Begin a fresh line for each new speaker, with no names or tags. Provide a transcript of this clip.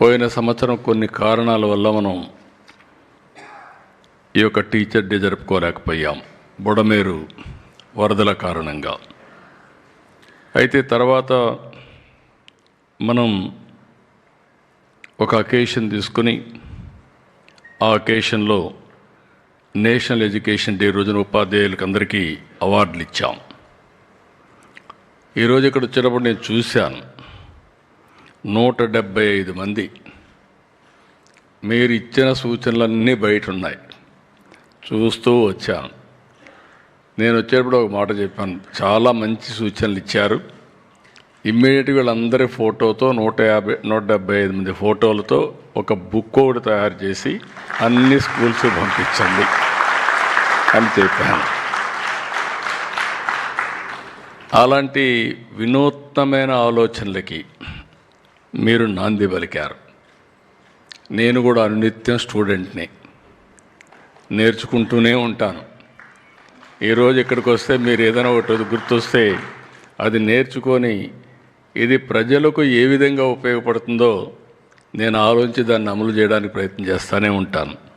పోయిన సంవత్సరం కొన్ని కారణాల వల్ల మనం ఈ యొక్క టీచర్ డే జరుపుకోలేకపోయాం. బుడమేరు వరదల కారణంగా. అయితే తర్వాత మనం ఒక అకేషన్ తీసుకుని ఆ అకేషన్లో నేషనల్ ఎడ్యుకేషన్ డే రోజున ఉపాధ్యాయులకు అందరికీ అవార్డులు ఇచ్చాం. ఈరోజు ఇక్కడ వచ్చినప్పుడు నేను చూశాను. నూట డెబ్భై ఐదు మంది. మీరు ఇచ్చిన సూచనలన్నీ బయట ఉన్నాయి చూస్తూ వచ్చాను. నేను వచ్చేటప్పుడు ఒక మాట చెప్పాను. చాలా మంచి సూచనలు ఇచ్చారు. ఇమ్మీడియట్గా వీళ్ళందరి ఫోటోతో నూట యాభై నూట డెబ్బై ఐదు మంది ఫోటోలతో ఒక బుక్ ఒకటి తయారు చేసి అన్ని స్కూల్స్ పంపించండి అని చెప్పాను. అలాంటి వినూత్నమైన ఆలోచనలకి మీరు నాంది పలికారు. నేను కూడా అనునిత్యం స్టూడెంట్ని. నేర్చుకుంటూనే ఉంటాను. ఈరోజు ఇక్కడికి వస్తే మీరు ఏదైనా ఒకటి గుర్తొస్తే అది నేర్చుకొని ఇది ప్రజలకు ఏ విధంగా ఉపయోగపడుతుందో నేను ఆలోచించి దాన్ని అమలు చేయడానికి ప్రయత్నం చేస్తూనే ఉంటాను.